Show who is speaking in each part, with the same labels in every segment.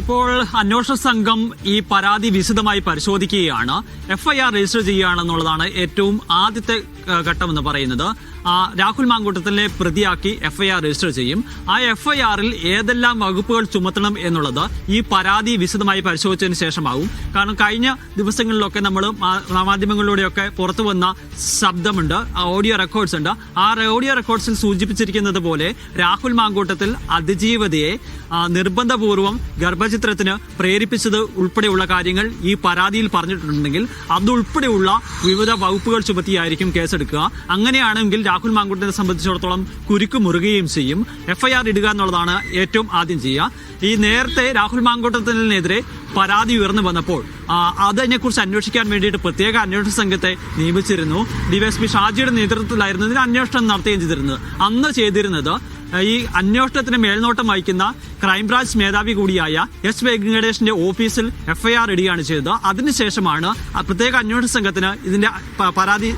Speaker 1: ഇപ്പോൾ അന്വേഷണ സംഘം ഈ പരാതി വിശദമായി പരിശോധിക്കുകയാണ്. എഫ്ഐആർ രജിസ്റ്റർ ചെയ്യുകയാണെന്നുള്ളതാണ് ഏറ്റവും ആദ്യത്തെ ഘട്ടം എന്ന് പറയുന്നത്. രാഹുൽ മാങ്കൂട്ടത്തിനെ പ്രതിയാക്കി എഫ്ഐആർ രജിസ്റ്റർ ചെയ്യും. ആ എഫ്ഐആറിൽ ഏതെല്ലാം വകുപ്പുകൾ ചുമത്തണം എന്നുള്ളത് ഈ പരാതി വിശദമായി പരിശോധിച്ചതിന് ശേഷമാവും. കാരണം കഴിഞ്ഞ ദിവസങ്ങളിലൊക്കെ നമ്മൾ മാധ്യമങ്ങളിലൂടെയൊക്കെ പുറത്തു വന്ന ശബ്ദമുണ്ട് ഓഡിയോ റെക്കോർഡ്സ് ഉണ്ട്. ആ ഓഡിയോ റെക്കോർഡ്സിൽ സൂചിപ്പിച്ചിരിക്കുന്നത് പോലെ രാഹുൽ മാങ്കൂട്ടത്തിൽ അതിജീവതയെ നിർബന്ധപൂർവം ഗർഭചിത്രത്തിന് പ്രേരിപ്പിച്ചത് ഉൾപ്പെടെയുള്ള കാര്യങ്ങൾ ഈ പരാതിയിൽ പറഞ്ഞിട്ടുണ്ടെങ്കിൽ അതുൾപ്പെടെയുള്ള വിവിധ വകുപ്പുകൾ ചുമത്തിയായിരിക്കും കേസെടുക്കുക. അങ്ങനെയാണെങ്കിൽ രാഹുൽ മാങ്കുട്ടിനെ സംബന്ധിച്ചിടത്തോളം കുരുക്ക് മുറുകയും ചെയ്യും. എഫ്ഐആർ ഇടുക എന്നുള്ളതാണ് ഏറ്റവും ആദ്യം ചെയ്യുക. ഈ നേരത്തെ രാഹുൽ മാങ്കൂട്ടത്തിനെതിരെ പരാതി ഉയർന്നു വന്നപ്പോൾ അതിനെക്കുറിച്ച് അന്വേഷിക്കാൻ വേണ്ടിയിട്ട് പ്രത്യേക അന്വേഷണ സംഘത്തെ നിയമിച്ചിരുന്നു. ഡിവൈഎസ്പി ഷാജിയുടെ നേതൃത്വത്തിലായിരുന്നു ഇതിന് അന്വേഷണം നടത്തുകയും ചെയ്തിരുന്നത്. അന്ന് ചെയ്തിരുന്നത് ഈ അന്വേഷണത്തിന് മേൽനോട്ടം വഹിക്കുന്ന ക്രൈംബ്രാഞ്ച് മേധാവി കൂടിയായ എസ് വെങ്കടേഷിന്റെ ഓഫീസിൽ എഫ്ഐആർ ഇടുകയാണ് ചെയ്തത്. അതിനുശേഷമാണ് പ്രത്യേക അന്വേഷണ സംഘത്തിന് ഇതിന്റെ പരാതി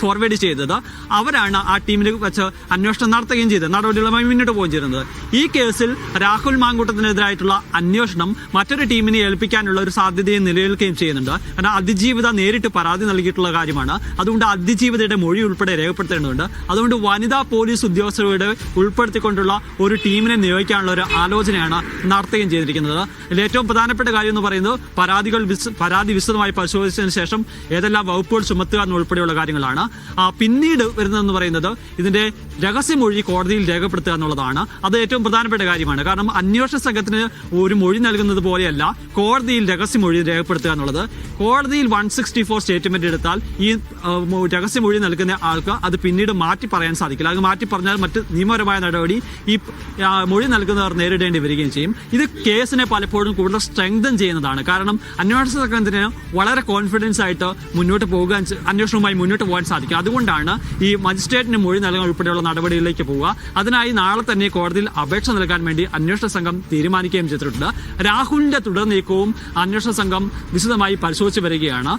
Speaker 1: ഫോർവേഡ് ചെയ്തത്. അവരാണ് ആ ടീമിൽ വെച്ച് അന്വേഷണം നടത്തുകയും ചെയ്തത്. നടപടികളുമായി മുന്നോട്ട് പോവുകയും ചെയ്യുന്നത് ഈ കേസിൽ രാഹുൽ മാങ്കൂട്ടത്തിനെതിരായിട്ടുള്ള അന്വേഷണം മറ്റൊരു ടീമിനെ ഏൽപ്പിക്കാനുള്ള ഒരു സാധ്യതയും നിലനിൽക്കുകയും ചെയ്യുന്നുണ്ട്. കാരണം അതിജീവിത നേരിട്ട് പരാതി നൽകിയിട്ടുള്ള കാര്യമാണ്. അതുകൊണ്ട് അതിജീവിതയുടെ മൊഴി ഉൾപ്പെടെ രേഖപ്പെടുത്തേണ്ടതുണ്ട്. അതുകൊണ്ട് വനിതാ പോലീസ് ഉദ്യോഗസ്ഥരുടെ ഉൾപ്പെടുത്തിക്കൊണ്ടുള്ള ഒരു ടീമിനെ നിയോഗിക്കാനുള്ള ഒരു ആലോചനയാണ് നടത്തുകയും ചെയ്തിരിക്കുന്നത്. ഇതിൽ ഏറ്റവും പ്രധാനപ്പെട്ട കാര്യം എന്ന് പറയുന്നത് പരാതികൾ പരാതി വിശദമായി പരിശോധിച്ചതിന് ശേഷം ഏതെല്ലാം വകുപ്പുകൾ ചുമത്തുക എന്നുൾപ്പെടെയുള്ള കാര്യങ്ങളാണ്. പിന്നീട് വരുന്നതെന്ന് പറയുന്നത് ഇതിന്റെ രഹസ്യമൊഴി കോടതിയിൽ രേഖപ്പെടുത്തുക എന്നുള്ളതാണ്. അത് ഏറ്റവും പ്രധാനപ്പെട്ട കാര്യമാണ്. കാരണം അന്വേഷണ സംഘത്തിന് ഒരു മൊഴി നൽകുന്നത് പോലെയല്ല കോടതിയിൽ രഹസ്യമൊഴി രേഖപ്പെടുത്തുക എന്നുള്ളത്. കോടതിയിൽ വൺ സിക്സ്റ്റി ഫോർ സ്റ്റേറ്റ്മെന്റ് എടുത്താൽ ഈ രഹസ്യമൊഴി നൽകുന്ന ആൾക്ക് അത് പിന്നീട് മാറ്റി പറയാൻ സാധിക്കില്ല. അത് മാറ്റി പറഞ്ഞാൽ മറ്റ് നിയമപരമായ നടപടി ഈ മൊഴി നൽകുന്നവർ നേരിടേണ്ടി വരികയും ചെയ്യും. ഇത് കേസിനെ പലപ്പോഴും കൂടുതൽ സ്ട്രെങ്തൻ ചെയ്യുന്നതാണ്. കാരണം അന്വേഷണ സംഘത്തിന് വളരെ കോൺഫിഡൻസ് ആയിട്ട് മുന്നോട്ട് പോകാൻ അന്വേഷണവുമായി മുന്നോട്ട് പോകാൻ സാധിക്കും. അതുകൊണ്ടാണ് ഈ മജിസ്ട്രേറ്റിന് മൊഴി നൽകാൻ ഉൾപ്പെടെയുള്ള നടപടികളിലേക്ക് പോവുക. അതിനായി നാളെ തന്നെ കോടതിയിൽ അപേക്ഷ നൽകാൻ വേണ്ടി അന്വേഷണ സംഘം തീരുമാനിക്കുകയും ചെയ്തിട്ടുണ്ട്. രാഹുലിന്റെ തുടർ നീക്കവും അന്വേഷണ സംഘം വിശദമായി പരിശോധിച്ചു വരികയാണ്.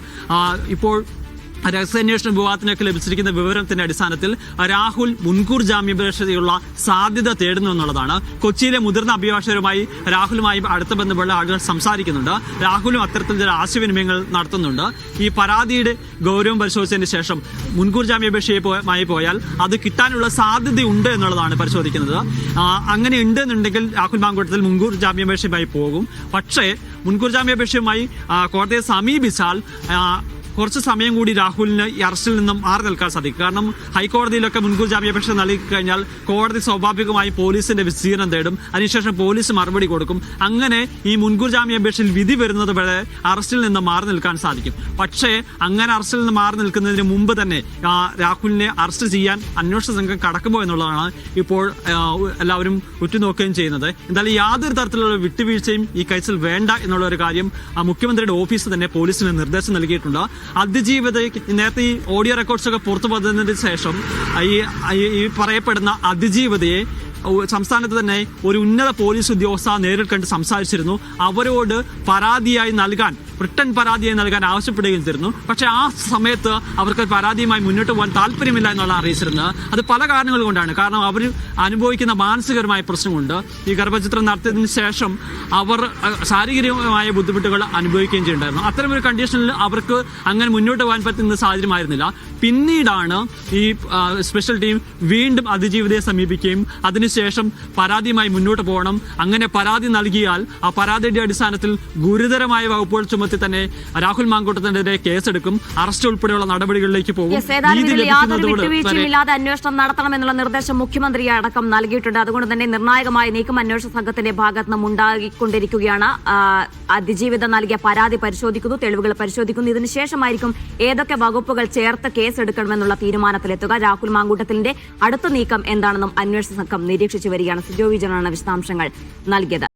Speaker 1: ഇപ്പോൾ രഹസ്യാന്വേഷണ വിഭാഗത്തിനൊക്കെ ലഭിച്ചിരിക്കുന്ന വിവരത്തിന്റെ അടിസ്ഥാനത്തിൽ രാഹുൽ മുൻകൂർ ജാമ്യപേക്ഷതയുള്ള സാധ്യത തേടുന്നു എന്നുള്ളതാണ്. കൊച്ചിയിലെ മുതിർന്ന അഭിഭാഷകരുമായി രാഹുലുമായി അടുത്ത ബന്ധമുള്ള ആളുകൾ സംസാരിക്കുന്നുണ്ട്. രാഹുലും അത്തരത്തിൽ ചില ആശയവിനിമയങ്ങൾ നടത്തുന്നുണ്ട്. ഈ പരാതിയുടെ ഗൗരവം പരിശോധിച്ചതിന് ശേഷം മുൻകൂർ ജാമ്യാപേക്ഷയുമായി പോയാൽ അത് കിട്ടാനുള്ള സാധ്യതയുണ്ട് എന്നുള്ളതാണ് പരിശോധിക്കുന്നത്. അങ്ങനെ ഉണ്ട് എന്നുണ്ടെങ്കിൽ രാഹുൽ മാങ്കൂട്ടത്തിൽ മുൻകൂർ ജാമ്യാപേക്ഷയുമായി പോകും. പക്ഷേ മുൻകൂർ ജാമ്യാപേക്ഷയുമായി കോടതിയെ സമീപിച്ചാൽ കുറച്ച് സമയം കൂടി രാഹുലിന് അറസ്റ്റിൽ നിന്നും മാറി നിൽക്കാൻ സാധിക്കും. കാരണം ഹൈക്കോടതിയിലൊക്കെ മുൻകൂർ ജാമ്യാപേക്ഷ നൽകി കഴിഞ്ഞാൽ കോടതി സ്വാഭാവികമായി പോലീസിന്റെ വിസ്തീർണം തേടും. അതിനുശേഷം പോലീസ് മറുപടി കൊടുക്കും. അങ്ങനെ ഈ മുൻകൂർ ജാമ്യാപേക്ഷയിൽ വിധി വരുന്നത് വരെ അറസ്റ്റിൽ നിന്ന് മാറി നിൽക്കാൻ സാധിക്കും. പക്ഷേ അങ്ങനെ അറസ്റ്റിൽ നിന്ന് മാറി നിൽക്കുന്നതിന് മുമ്പ് തന്നെ രാഹുലിനെ അറസ്റ്റ് ചെയ്യാൻ അന്വേഷണ സംഘം കടക്കുമോ എന്നുള്ളതാണ് ഇപ്പോൾ എല്ലാവരും ഉറ്റുനോക്കുകയും ചെയ്യുന്നത്. എന്തായാലും യാതൊരു തരത്തിലുള്ള വിട്ടുവീഴ്ചയും ഈ കേസിൽ വേണ്ട എന്നുള്ള ഒരു കാര്യം മുഖ്യമന്ത്രിയുടെ ഓഫീസ് തന്നെ പോലീസിന് നിർദ്ദേശം നൽകിയിട്ടുണ്ട്. അതിജീവിത നേരത്തെ ഈ ഓഡിയോ റെക്കോർഡ്സ് ഒക്കെ പുറത്തു വന്നതിന് ശേഷം ഈ ഈ- പറയപ്പെടുന്ന അതിജീവിതയെ സംസ്ഥാനത്ത് തന്നെ ഒരു ഉന്നത പോലീസ് ഉദ്യോഗസ്ഥ നേരിൽ കണ്ട് സംസാരിച്ചിരുന്നു. അവരോട് പരാതിയായി നൽകാൻ റിട്ടേൺ പരാതിയായി നൽകാൻ ആവശ്യപ്പെടുകയും ചെയ്തിരുന്നു. പക്ഷേ ആ സമയത്ത് അവർക്ക് പരാതിയുമായി മുന്നോട്ട് പോകാൻ താല്പര്യമില്ല എന്നുള്ള അറിയിച്ചിരുന്നത്. അത് പല കാരണങ്ങൾ കൊണ്ടാണ്. കാരണം അവർ അനുഭവിക്കുന്ന മാനസികരമായ പ്രശ്നമുണ്ട്. ഈ ഗർഭചിത്രം നടത്തിയതിനു ശേഷം അവർ ശാരീരികമായ ബുദ്ധിമുട്ടുകൾ അനുഭവിക്കുകയും ചെയ്യുന്നുണ്ടായിരുന്നു അത്തരമൊരു കണ്ടീഷനിൽ അവർക്ക് അങ്ങനെ മുന്നോട്ട് പോകാൻ പറ്റുന്ന സാഹചര്യമായിരുന്നില്ല. പിന്നീടാണ് ഈ സ്പെഷ്യൽ ടീം വീണ്ടും അതിജീവിതയെ സമീപിക്കുകയും അതിനുശേഷം പരാതിയുമായി മുന്നോട്ട് പോകണം. അങ്ങനെ പരാതി നൽകിയാൽ ആ പരാതിയുടെ അടിസ്ഥാനത്തിൽ ഗുരുതരമായ വകുപ്പുകൾ ചുമത്തി തന്നെ രാഹുൽ മാങ്കൂട്ടത്തിനെതിരെ കേസെടുക്കും. അറസ്റ്റ് ഉൾപ്പെടെയുള്ള നടപടികളിലേക്ക് പോകും.
Speaker 2: അന്വേഷണം നടത്തണമെന്നുള്ള നിർദ്ദേശം മുഖ്യമന്ത്രി അടക്കം നൽകിയിട്ടുണ്ട്. അതുകൊണ്ട് തന്നെ നിർണായകമായ നീക്കം അന്വേഷണ സംഘത്തിന്റെ ഭാഗത്ത് നിന്നും ഉണ്ടാകിക്കൊണ്ടിരിക്കുകയാണ് അതിജീവിത അതിജീവിതം നൽകിയ പരാതി പരിശോധിക്കുന്നു തെളിവുകൾ പരിശോധിക്കുന്നു. ഇതിനുശേഷമായിരിക്കും ഏതൊക്കെ വകുപ്പുകൾ ചേർത്ത് കേസെടുക്കണമെന്നുള്ള തീരുമാനത്തിലെത്തുക. രാഹുൽ മാങ്കൂട്ടത്തിന്റെ അടുത്ത നീക്കം എന്താണെന്നും അന്വേഷണ സംഘം നിരീക്ഷിച്ചു വരികയാണ് സിജോ വിജനാണ് വിശദാംശങ്ങൾ നൽകിയത്.